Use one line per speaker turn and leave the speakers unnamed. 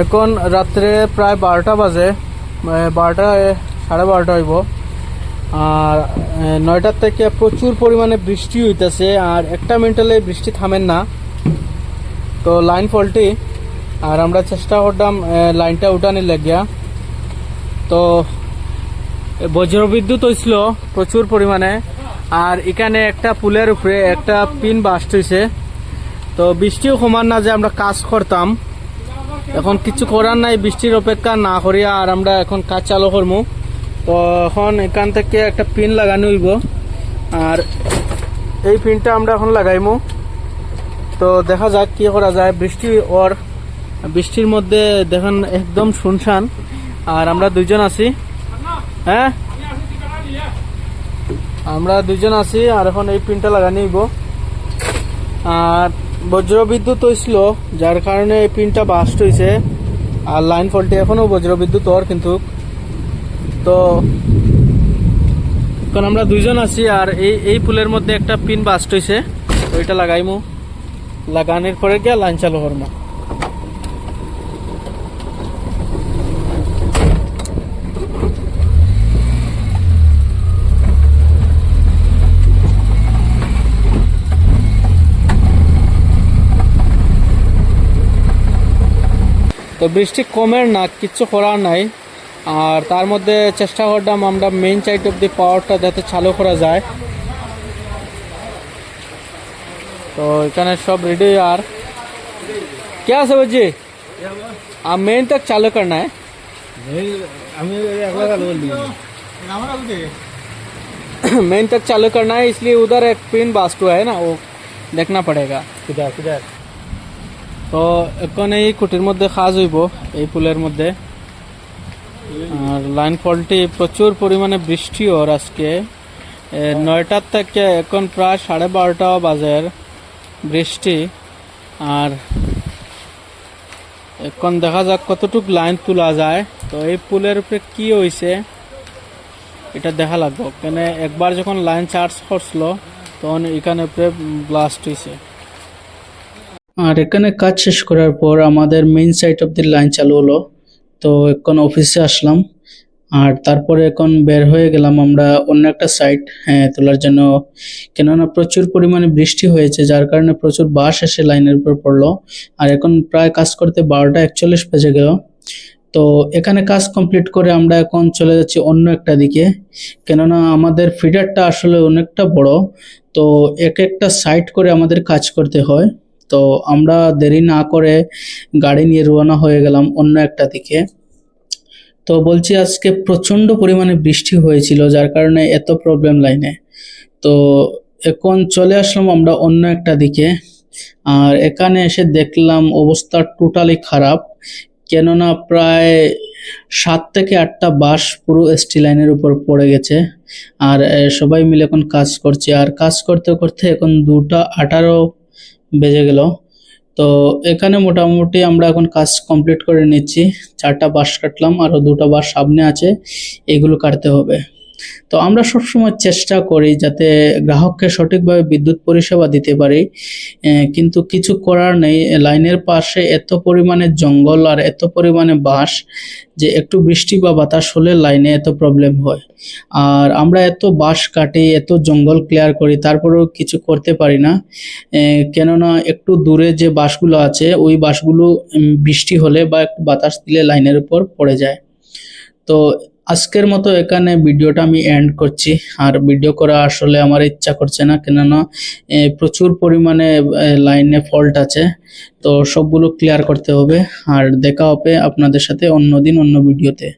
এখন রাত্রে প্রায় বারোটা বাজে বারোটা সাড়ে বারোটা হইব। আর নয়টার থেকে প্রচুর পরিমাণে বৃষ্টি হইতেছে, আর একটা মিনিটালে বৃষ্টি থামেন না। তো লাইন ফলটি, আর আমরা চেষ্টা করতাম লাইনটা উঠানোর লাগিয়া। তো বজ্রবিদ্যুৎ হয়েছিল প্রচুর পরিমাণে, আর এখানে একটা পুলের উপরে একটা পিন বাস্ট হয়েছে তো বৃষ্টিও সমান না যে আমরা কাজ করতাম। এখন কিছু করার নাই, বৃষ্টির অপেক্ষা না করিয়া আর আমরা এখন কাজ চালু করব তো এখন এখান থেকে একটা পিন লাগানো হইব। আর এই পিনটা আমরা এখন লাগাইমু। তো দেখা যাক কি করা যায়। বৃষ্টি ওর, বৃষ্টির মধ্যে দেখেন একদম শুনশান। আর আমরা দুইজন আছি। হ্যাঁ? আমরা দুইজন আছি আর এখন এই পিনটা লাগানো হইব। আর বজ্র বিদ্যুৎ হয়েছিল যার কারণে এই পিনটা বাস্ট হয়েছে আর লাইন ফলটি এখনও বজ্র বিদ্যুৎ ওর কিন্তু। তো কারণ আমরা দুইজন আছি, আর এই এই পুলের মধ্যে একটা পিন বাস্ট হয়েছে ওইটা লাগাইমু। লাগানোর পরে গিয়া লাইন চালু করব তো বৃষ্টি কমের না কিচ্ছু করার নাই আর তার মধ্যে চেষ্টা করতাম আমরা মেইন সাইড অফ দি পাওয়ারটা যাতে চালু করা যায় তো এখানে সব रेडी यार क्या समझ जी आप मेन तक चालू करना है
আমি একলা চালু করলি
मेन तक चालू करना है इसलिए उधर एक पिन बास्ट हुआ है ना वो देखना पड़ेगा
কিদার কিদার
তো এখন এই কুটির মধ্যে কাজ হইব, এই পুলের মধ্যে। আর লাইন ফলটি প্রচুর পরিমাণে বৃষ্টি ওর আজকে। নয়টার থেকে এখন প্রায় সাড়ে বারোটা বাজের বৃষ্টি। আর এখন দেখা যাক কতটুক লাইন তোলা যায়। তো এই পুলের উপরে কি হয়েছে এটা দেখা লাগবে। কেন একবার যখন লাইন চার্জ করছিল, তখন এখানে উপরে ব্লাস্ট হয়েছে আর এখানে কাজ শেষ করার পর আমাদের main side of the line চালু হলো। তো এখন অফিসে আসলাম। আর তারপরে এখন বের হয়ে গেলাম আমরা অন্য একটা সাইড হ্যাঁ তোলার জন্য। কেননা প্রচুর পরিমাণে বৃষ্টি হয়েছে, যার কারণে প্রচুর বাস এসে লাইনের উপর পড়ল। আর এখন প্রায় কাজ করতে বারোটা একচল্লিশ বেজে গেল। তো এখানে কাজ কমপ্লিট করে আমরা এখন চলে যাচ্ছি অন্য একটা দিকে। কেননা আমাদের ফিডারটা আসলে অনেকটা বড়। তো এক একটা সাইড করে আমাদের কাজ করতে হয়। তো আমরা দেরি না করে গাড়ি নিয়ে রওনা হয়ে গেলাম অন্য একটা দিকে। তো বলছি আজকে প্রচণ্ড পরিমাণে বৃষ্টি হয়েছিল, যার কারণে এত প্রবলেম লাইনে তো এখন চলে আসলাম আমরা অন্য একটা দিকে। আর এখানে এসে দেখলাম অবস্থা টোটালি খারাপ, কেননা প্রায় সাত থেকে আটটা বাস পুরো এসটি লাইনের উপর পড়ে গেছে। আর সবাই মিলে এখন কাজ করছে। আর কাজ করতে করতে এখন দুটা আঠারো বেজে গেল। তো এখানে মোটামুটি আমরা এখন কাজ কমপ্লিট করে নিচ্ছি। চারটা বাস কাটলাম আরও দুটো বাস সামনে আছে, এগুলো কাটতে হবে। তো আমরা সবসময় চেষ্টা করি যাতে গ্রাহককে সঠিকভাবে বিদ্যুৎ পরিষেবা দিতে পারি। কিন্তু কিছু করার নেই। লাইনের পাশে এত পরিমাণে জঙ্গল আর এত পরিমাণে বাঁশ যে একটু বৃষ্টি বা বাতাস হলে লাইনে এত প্রবলেম হয়। আর আমরা এত বাঁশ কাটি, এত জঙ্গল ক্লিয়ার করি, তারপরেও কিছু করতে পারি না। কেননা একটু দূরে যে বাসগুলো আছে, ওই বাসগুলো বৃষ্টি হলে বা একটু বাতাস দিলে লাইনের উপর পড়ে যায়। তো আজকের মতো এখানে ভিডিওটা আমি এন্ড করছি। আর ভিডিও করা আসলে আমার ইচ্ছা করছে না, কেননা প্রচুর পরিমাণে লাইনে ফল্ট আছে। তো সবগুলো ক্লিয়ার করতে হবে। আর দেখা হবে আপনাদের সাথে অন্য দিন অন্য ভিডিওতে